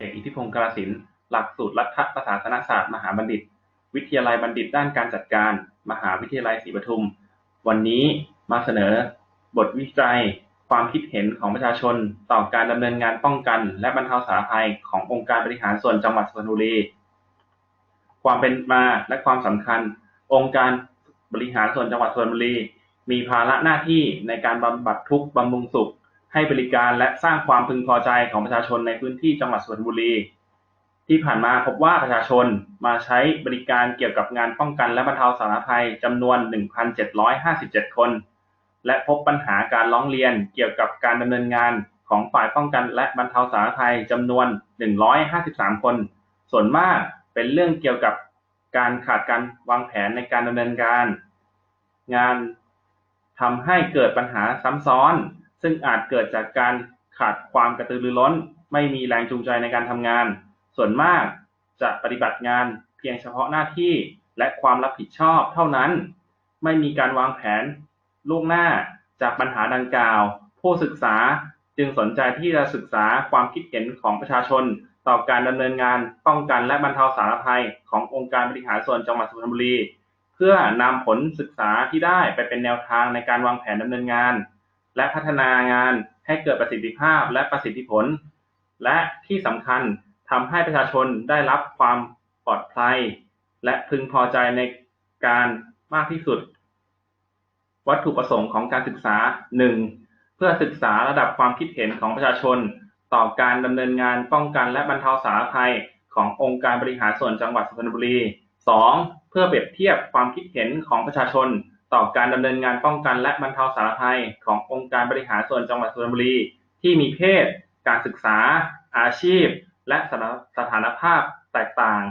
เอกอิทธิพงศ์ กาฬสินธุ์ หลักสูตรรัฐประศาสนศาสตร์ มหาบัณฑิต วิทยาลัยบัณฑิตด้านการจัดการ มหาวิทยาลัยศรีปทุม วันนี้มาเสนอ บทวิจัย ความคิดเห็นของประชาชน ต่อการดำเนินงานป้องกัน และบรรเทาสาธารณภัยขององค์การบริหารส่วนจังหวัดสุพรรณบุรี ความเป็นมาและความสำคัญ องค์การบริหารส่วนจังหวัดสุพรรณบุรี มีภาระหน้าที่ในการบำบัดทุกข์บำรุงสุข ให้บริการและสร้างความพึงพอใจของประชาชนในพื้นที่จังหวัดสุพรรณบุรี ที่ผ่านมาพบว่าประชาชนมาใช้บริการเกี่ยวกับงานป้องกันและบรรเทาสาธารณภัยจำนวน 1,757 คน และพบปัญหาการร้องเรียนเกี่ยวกับการดำเนินงานของฝ่ายป้องกันและบรรเทาสาธารณภัยจำนวน 153 คน ส่วนมากเป็นเรื่องเกี่ยวกับการขาดการวางแผนในการดำเนินการ งานทำให้เกิดปัญหาซ้ำซ้อน ซึ่งอาจเกิดจากการขาดความกระตือรือร้น ไม่มีแรงจูงใจในการทำงาน ส่วนมากจะปฏิบัติงานเพียงเฉพาะหน้าที่และความรับผิดชอบเท่านั้น ไม่มีการวางแผนล่วงหน้าจากปัญหาดังกล่าว ผู้ศึกษาจึงสนใจที่จะศึกษาความคิดเห็นของประชาชน ต่อการดำเนินงานป้องกันและบรรเทาสาธารณภัยขององค์การบริหารส่วนจังหวัดสุพรรณบุรี เพื่อนำผลศึกษาที่ได้ไปเป็นแนวทางในการวางแผนดำเนินงาน และพัฒนางานให้เกิดประสิทธิภาพและประสิทธิผล และที่สำคัญทำให้ประชาชนได้รับความปลอดภัย และพึงพอใจในการมากที่สุด วัตถุประสงค์ของการศึกษา 1. เพื่อศึกษาระดับความคิดเห็นของประชาชน ต่อการดำเนินงานป้องกันและบรรเทาสาธารณภัยขององค์การบริหารส่วนจังหวัดสุพรรณบุรี 2. เพื่อเปรียบเทียบความคิดเห็นของประชาชน ต่อการดำเนินงานป้องกันและบรรเทาสาธารณภัยขององค์การบริหารส่วนจังหวัดสุพรรณบุรี ที่มีเพศ การศึกษา อาชีพ และสถานภาพแตกต่าง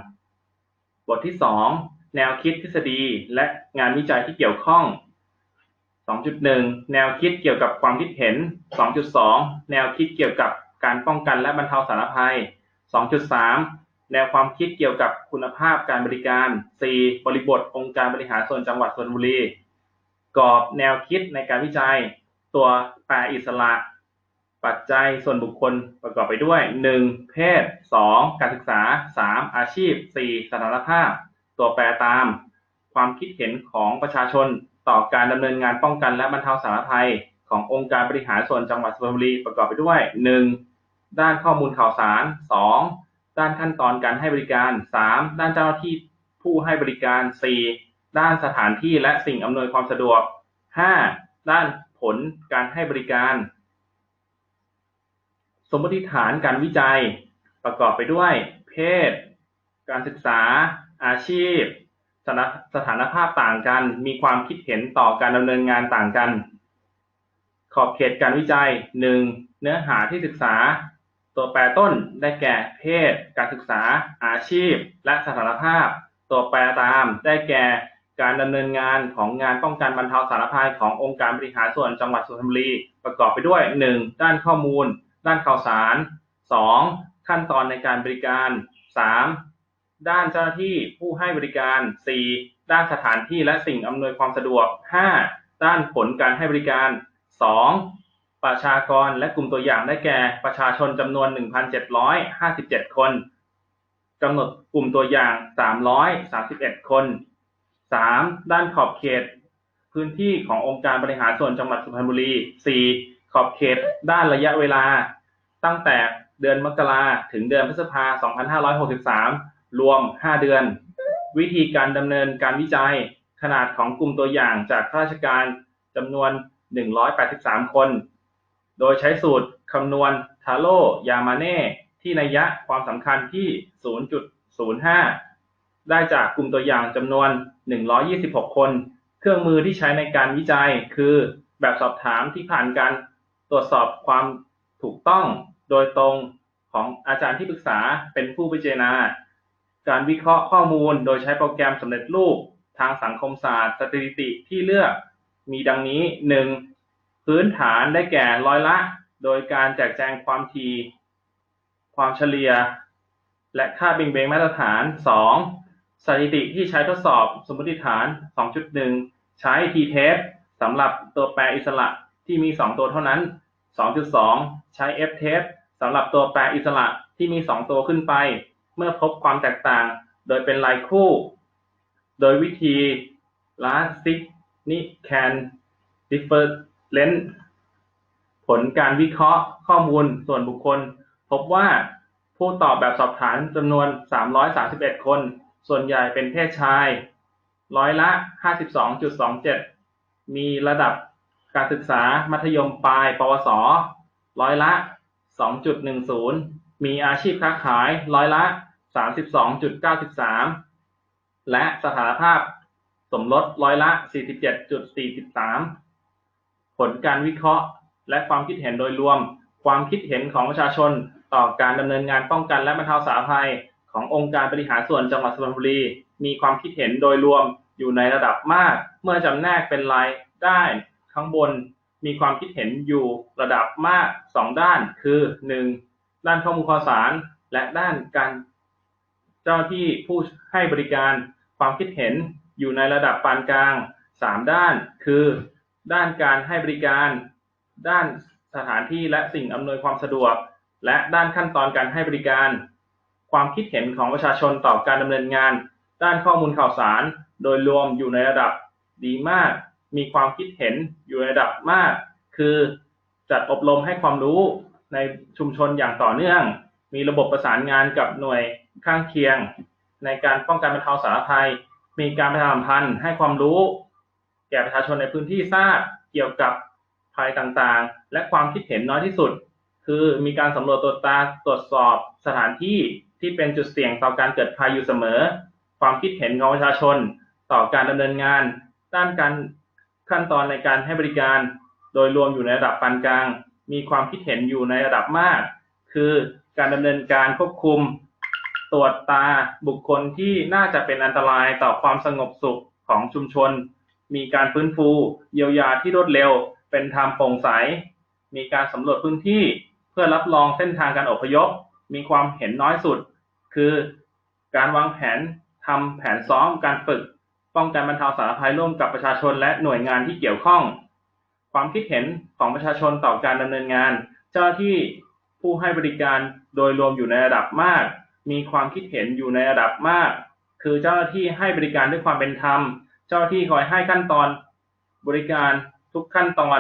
บทที่ 2 แนวคิดทฤษฎีและงานวิจัยที่เกี่ยวข้อง 2.1 แนวคิดเกี่ยวกับความคิดเห็น 2.2 แนวคิดเกี่ยวกับการป้องกันและบรรเทาสาธารณภัย 2.3 แนวความคิดเกี่ยวกับคุณภาพการบริการ 4. บริบทองค์การบริหารส่วนจังหวัดสุพรรณบุรี กรอบแนวคิดในการวิจัย ตัวแปรอิสระ ปัจจัยส่วนบุคคลประกอบไปด้วย 1. เพศ 2. การศึกษา 3. อาชีพ 4. สถานภาพ ตัวแปรตาม ความคิดเห็นของประชาชนต่อการดำเนินงานป้องกันและบรรเทาสาธารณภัย ขององค์การบริหารส่วนจังหวัดสุพรรณบุรีประกอบไปด้วย 1. ด้านข้อมูลข่าวสาร 2. ด้านขั้นตอนการให้บริการ 3. ด้านเจ้าหน้าที่ผู้ให้บริการ 4. ด้านสถานที่และสิ่งอำนวยความสะดวก 5. ด้านผลการให้บริการ สมมติฐานการวิจัย ประกอบไปด้วย เพศ การศึกษา อาชีพ สถานภาพต่างกัน มีความคิดเห็นต่อการดำเนินงานต่างกัน ขอบเขตการวิจัย 1. เนื้อหาที่ศึกษา ตัวแปรต้นได้แก่ เพศ การศึกษา อาชีพ และสถานภาพ ตัวแปรตามได้แก่ การดำเนินงานของงานป้องกันบรรเทาสาธารณภัยขององค์การบริหารส่วนจังหวัดสุพรรณบุรี ประกอบไปด้วย 1. ด้านข้อมูล ด้านข่าวสาร 2. ขั้นตอนในการบริการ 3. ด้านเจ้าหน้าที่ผู้ให้บริการ 4. ด้านสถานที่และสิ่งอำนวยความสะดวก 5. ด้านผลการให้บริการ 2. ประชากรและกลุ่มตัวอย่างได้แก่ประชาชนจำนวน 1,757 คนกำหนดกลุ่มตัวอย่าง 331 คน 3. ด้านขอบเขตพื้นที่ขององค์การบริหารส่วนจังหวัดสุพรรณบุรี 4. ขอบเขตด้านระยะเวลา ตั้งแต่เดือนมกราถึงเดือนพฤษภา 2563 รวม 5 เดือน วิธีการดำเนินการวิจัยขนาดของกลุ่มตัวอย่างจากข้าราชการจำนวน 183 คน โดยใช้สูตรคำนวณทาโร่ยามาเน่ที่นัยยะความสำคัญที่ 0.05 ได้จากกลุ่มตัวอย่างจำนวน 126 คน เครื่องมือที่ใช้ในการวิจัย คือ แบบสอบถามที่ผ่านการตรวจสอบความถูกต้องโดยตรงของอาจารย์ที่ปรึกษาเป็นผู้พิจารณา การวิเคราะห์ข้อมูลโดยใช้โปรแกรมสำเร็จรูป ทางสังคมศาสตร์ สถิติที่เลือกมีดังนี้ 1. พื้นฐานได้แก่ร้อยละ โดยการแจกแจงความที ความเฉลี่ย และค่าเบ่งเบงมาตรฐาน 2. สถิติที่ใช้ทดสอบสมมติฐาน 2.1 ใช้ t-test สำหรับตัวแปรอิสระที่มี 2 ตัวเท่านั้น 2.2 ใช้ f-test สำหรับตัวแปรอิสระที่มีสองตัวขึ้นไป เมื่อพบความแตกต่างโดยเป็นลายคู่ โดยวิธี last significant difference ผลการวิเคราะห์ข้อมูลส่วนบุคคล พบว่าผู้ตอบแบบสอบถามจำนวน 331 คน ส่วนใหญ่เป็นเพศชาย ร้อยละ 52.27 มีระดับการศึกษามัธยมปลาย ปวส ร้อยละ 2.10 มีอาชีพค้าขาย ร้อยละ 32.93 และสถานภาพสมรสร้อยละ 47.43 ผลการวิเคราะห์ และความคิดเห็นโดยรวม ความคิดเห็นของประชาชนต่อการดำเนินงานป้องกันและบรรเทาสาธารณภัย ขององค์การบริหารส่วนจังหวัดสุพรรณบุรี มีความคิดเห็นโดยรวมอยู่ในระดับมาก เมื่อจำแนกเป็นรายได้ข้างบนมีความคิดเห็นอยู่ระดับมาก 2 ด้าน คือ 1. ด้านข้อมูลข่าวสาร และด้านการเจ้าที่ผู้ให้บริการความคิดเห็นอยู่ในระดับปานกลาง 3 ด้าน คือ ด้านการให้บริการ ด้านสถานที่และสิ่งอำนวยความสะดวก และด้านขั้นตอนการให้บริการ ความคิดเห็นของประชาชนต่อการดำเนินงานด้านข้อมูลข่าวสาร โดยรวมอยู่ในระดับดีมาก มีความคิดเห็นอยู่ในระดับมาก คือจัดอบรมให้ความรู้ในชุมชนอย่างต่อเนื่อง มีระบบประสานงานกับหน่วยข้างเคียง ในการป้องกันบรรเทาสาธารณภัย มีการประชาสัมพันธ์ให้ความรู้ แก่ประชาชนในพื้นที่ทราบเกี่ยวกับภัยต่างๆ และความคิดเห็นน้อยที่สุด คือมีการสำรวจตรวจตาตรวจสอบสถานที่ ที่เป็นจุดเสี่ยงต่อการเกิดภัยอยู่เสมอ ความคิดเห็นของประชาชน ต่อการดำเนินงาน ด้านการขั้นตอนในการให้บริการ โดยรวมอยู่ในระดับปานกลาง มีความคิดเห็นอยู่ในระดับมาก คือการดำเนินการควบคุม ตรวจตาบุคคลที่น่าจะเป็นอันตรายต่อความสงบสุขของชุมชน มีการฟื้นฟูเยียวยาที่รวดเร็ว เป็นธรรมโปร่งใส มีการสำรวจพื้นที่เพื่อรับรองเส้นทางการอพยพ มีความเห็นน้อยสุด คือการวางแผนทำแผนซ้อมการฝึก ป้องกันบรรเทาสาธารณภัยร่วมกับประชาชนและหน่วยงานที่เกี่ยวข้อง ความคิดเห็นของประชาชนต่อการดำเนินงาน เจ้าที่ผู้ให้บริการโดยรวมอยู่ในระดับมาก มีความคิดเห็นอยู่ในระดับมาก คือเจ้าหน้าที่ให้บริการด้วยความเป็นธรรม เจ้าหน้าที่คอยให้ขั้นตอน บริการทุกขั้นตอน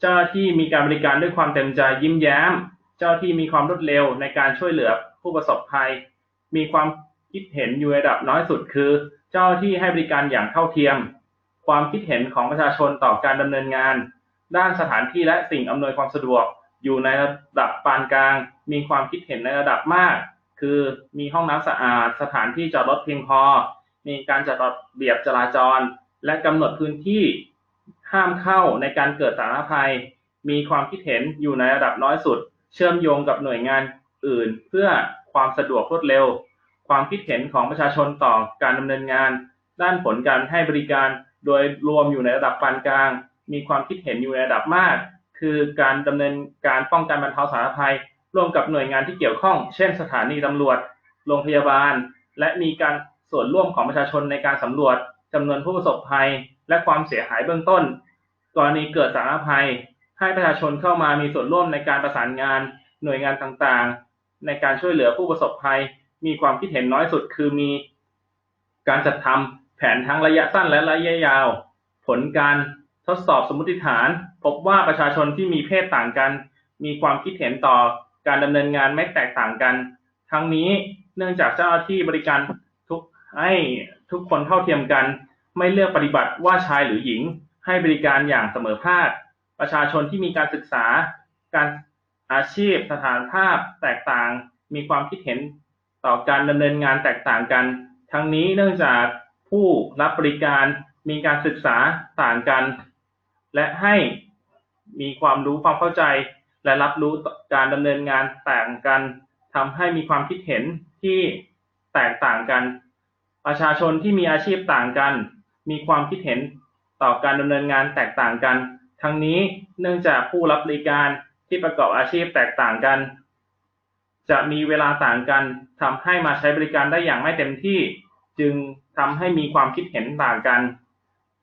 เจ้าหน้าที่มีการบริการด้วยความเต็มใจยิ้มแย้ม เจ้าหน้าที่มีความรวดเร็วในการช่วยเหลือผู้ประสบภัย มีความคิดเห็นอยู่ในระดับน้อยสุดคือ เจ้าหน้าที่ให้บริการอย่างเท่าเทียม ความคิดเห็นของประชาชนต่อการดำเนินงาน ด้านสถานที่และสิ่งอำนวยความสะดวก อยู่ในระดับปานกลาง มีความคิดเห็นในระดับมาก คือมีห้องน้ำสะอาด สถานที่จอดรถเพียงพอ มีการจัดระเบียบจราจร และกำหนดพื้นที่ห้ามเข้าในการเกิดสาธารณภัย มีความคิดเห็นอยู่ในระดับน้อยสุด เชื่อมโยงกับหน่วยงานอื่นเพื่อความสะดวกรวดเร็ว ความคิดเห็นของประชาชนต่อการดำเนินงาน ด้านผลการให้บริการ โดยรวมอยู่ในระดับปานกลาง มีความคิดเห็นอยู่ในระดับมาก คือการดำเนินการป้องกันบรรเทาสาธารณภัย ร่วมกับหน่วยงานที่เกี่ยวข้อง เช่น สถานีตำรวจ โรงพยาบาล และมีการส่วนร่วมของประชาชนในการสำรวจจำนวนผู้ประสบภัย และความเสียหายเบื้องต้น กรณีเกิดสาธารณภัย ให้ประชาชนเข้ามามีส่วนร่วมในการประสานงานหน่วยงานต่าง ๆ ในการช่วยเหลือผู้ประสบภัย มีความคิดเห็นน้อยสุด คือมีการจัดทำแผนทั้งระยะสั้นและระยะยาว ผลการทดสอบสมมติฐาน พบว่าประชาชนที่มีเพศต่างกัน มีความคิดเห็นต่อการดำเนินงานไม่แตกต่างกัน ทั้งนี้เนื่องจากเจ้าหน้าที่บริการทุกให้ทุกคนเท่าเทียมกัน ไม่เลือกปฏิบัติว่าชายหรือหญิง ให้บริการอย่างเสมอภาค ประชาชนที่มีการศึกษา การอาชีพ สถานภาพ แตกต่าง มีความคิดเห็นต่อการดำเนินงานแตกต่างกัน ทั้งนี้เนื่องจากผู้รับบริการมีการศึกษาต่างกัน และให้มีความรู้ความเข้าใจ และรับรู้การดำเนินงานต่างกันทำให้มีความคิดเห็นที่แตกต่างกัน ประชาชนที่มีอาชีพต่างกัน มีความคิดเห็นต่อการดำเนินงานแตกต่างกัน ทั้งนี้เนื่องจากผู้รับบริการที่ประกอบอาชีพแตกต่างกัน จะมีเวลาต่างกันทำให้มาใช้บริการได้อย่างไม่เต็มที่ จึงทำให้มีความคิดเห็นต่างกัน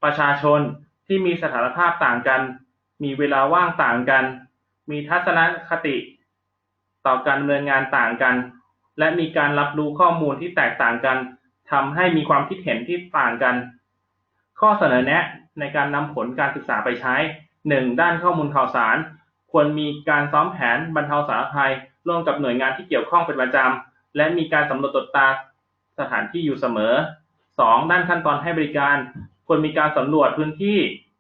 ประชาชนที่มีสถานภาพต่างกัน มีเวลาว่างต่างกัน มีทัศนคติ ต่อการดำเนินงานต่างกัน และมีการรับรู้ข้อมูลที่แตกต่างกันทำให้มีความคิดเห็นที่ต่างกัน ข้อเสนอแนะในการนำผลการศึกษาไปใช้ 1. ด้านข้อมูลข่าวสาร ควรมีการซ้อมแผนบรรเทาสาธารณภัย ร่วมกับหน่วยงานที่เกี่ยวข้องเป็นประจำ และมีการสำรวจตรวจตาสถานที่อยู่เสมอ 2. ด้านขั้นตอนให้บริการ ควรมีการสำรวจพื้นที่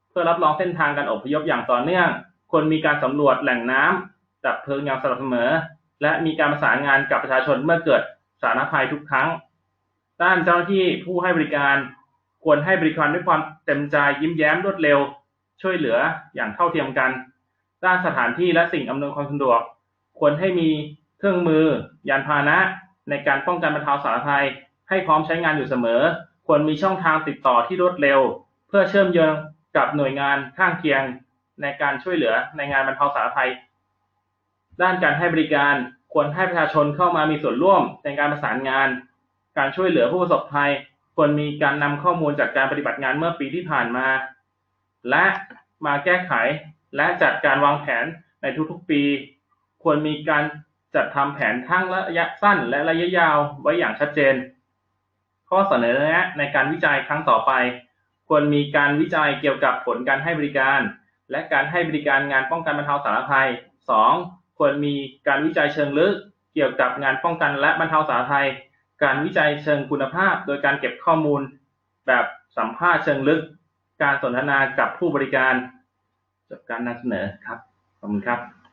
เพื่อรับรองเส้นทางการอพยพอย่างต่อเนื่อง ควรมีการสำรวจแหล่งน้ำดับเพลิงอย่างสม่ำเสมอ และมีการประสานงานกับประชาชนเมื่อเกิดสาธารณภัยทุกครั้ง ด้านเจ้าหน้าที่ผู้ให้บริการ ควรให้บริการด้วยความเต็มใจยิ้มแย้มรวดเร็ว ช่วยเหลืออย่างเท่าเทียมกันด้านสถานที่และสิ่งอำนวยความสะดวก ควรให้มีเครื่องมือ ยานพาหนะ ในการป้องกันบรรเทาสาธารณภัย ให้พร้อมใช้งานอยู่เสมอ ควรมีช่องทางติดต่อที่รวดเร็ว เพื่อเชื่อมโยงกับหน่วยงานข้างเคียง ในการช่วยเหลือในงานบรรเทาสาธารณภัย ด้านการให้บริการควรให้ประชาชนเข้ามามีส่วนร่วมในการประสานงาน การช่วยเหลือผู้ประสบภัย ควรมีการนำข้อมูลจากการปฏิบัติงานเมื่อปีที่ผ่านมา และมาแก้ไขและจัดการวางแผนในทุกๆปี ควรมีการจัดทำแผนทั้งระยะสั้นและระยะยาวไว้อย่างชัดเจน ข้อเสนอแนะในการวิจัยครั้งต่อไป ควรมีการวิจัยเกี่ยวกับผลการให้บริการ และการให้บริการงานป้องกันบรรเทาสาธารณภัย 2. ควรมีการวิจัยเชิงลึก เกี่ยวกับงานป้องกันและบรรเทาสาธารณภัย การวิจัยเชิงคุณภาพ โดยการเก็บข้อมูล แบบสัมภาษณ์เชิงลึก การสนทนากับผู้บริการ จบการนำเสนอครับ ขอบคุณครับ